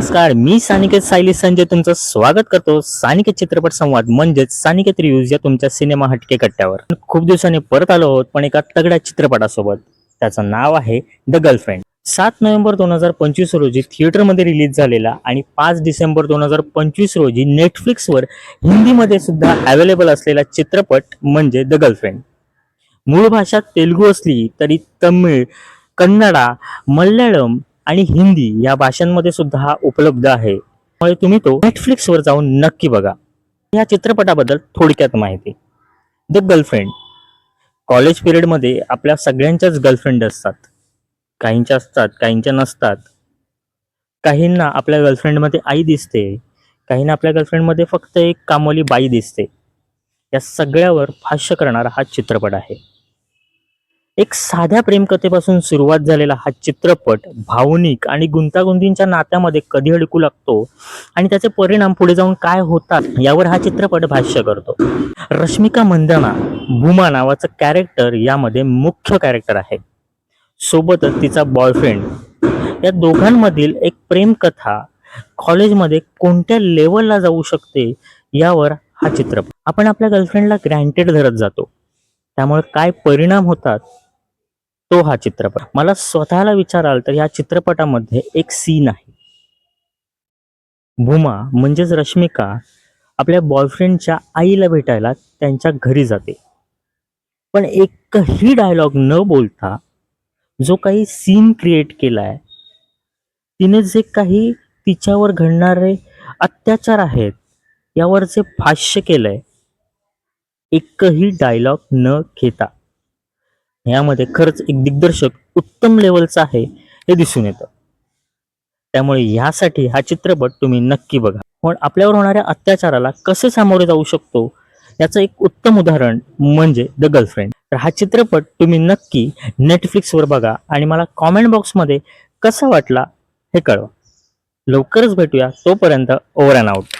नमस्कार मी सानिकेत सायली संजय तुमचं स्वागत करतो. सानिकेत चित्रपट संवाद म्हणजेच सानिकेत रिव्ह्यूज या तुमच्या सिनेमा हटके कट्ट्यावर. खूप दिवसांनी परत आलो आहोत पण एका तगड्या चित्रपटासोबत. त्याचं नाव आहे द गर्लफ्रेंड सात नोव्हेंबर दोन हजार पंचवीस रोजी थिएटरमध्ये रिलीज झालेला आणि पाच डिसेंबर दोन हजार पंचवीस रोजी नेटफ्लिक्सवर हिंदीमध्ये सुद्धा अवेलेबल असलेला चित्रपट म्हणजे द गर्लफ्रेंड मूळ भाषा तेलुगू असली तरी तमिळ कन्नडा मल्याळम आणि हिंदी या भाषांमध्ये सुद्धा हा उपलब्ध आहे. त्यामुळे तुम्ही तो नेटफ्लिक्सवर जाऊन नक्की बघा. या चित्रपटाबद्दल थोडक्यात माहिती. द गर्लफ्रेंड कॉलेज पिरियडमध्ये आपल्या सगळ्यांच्याच गर्लफ्रेंड असतात. काहींच्या असतात काहींच्या नसतात. काहींना आपल्या गर्लफ्रेंडमध्ये आई दिसते. काहींना आपल्या गर्लफ्रेंडमध्ये फक्त एक कामवाली बाई दिसते. या सगळ्यावर भाष्य करणारा हा चित्रपट आहे. एक साध्या प्रेमकथेपासून सुरुवात झालेला हा चित्रपट भावनिक आणि गुंतागुंतींच्या नात्यामध्ये कधी अडकू लागतो आणि त्याचे परिणाम पुढे जाऊन काय होतात यावर हा चित्रपट भाष्य करतो. रश्मिका मंदना भूमा नावाचं कॅरेक्टर यामध्ये मुख्य कॅरेक्टर आहे. सोबतच तिचा बॉयफ्रेंड या दोघांमधील एक प्रेमकथा कॉलेजमध्ये कोणत्या लेवलला जाऊ शकते यावर हा चित्रपट. आपण आपल्या गर्लफ्रेंडला ग्रँटेड धरत जातो. त्यामुळे काय परिणाम होतात तो हा चित्रपट. मला स्वतःला विचाराल तर या चित्रपटामध्ये एक सीन आहे. भूमा म्हणजेच रश्मिका आपल्या बॉयफ्रेंडच्या आईला भेटायला त्यांच्या घरी जाते. पण एकही डायलॉग न बोलता जो काही सीन क्रिएट केलाय तिने जे काही तिच्यावर घडणारे अत्याचार आहेत यावर जे भाष्य केलंय एकही डायलॉग न घेता. यामध्ये खरंच एक दिग्दर्शक उत्तम लेवलचा आहे हे दिसून येतं. त्यामुळे ह्यासाठी हा चित्रपट तुम्ही नक्की बघा. पण आपल्यावर होणाऱ्या अत्याचाराला कसे सामोरे जाऊ शकतो याचं एक उत्तम उदाहरण म्हणजे द गर्लफ्रेंड तर हा चित्रपट तुम्ही नक्की नेटफ्लिक्सवर बघा आणि मला कॉमेंट बॉक्समध्ये कसा वाटला हे कळवा. लवकरच भेटूया तोपर्यंत ओव्हर अँड आउट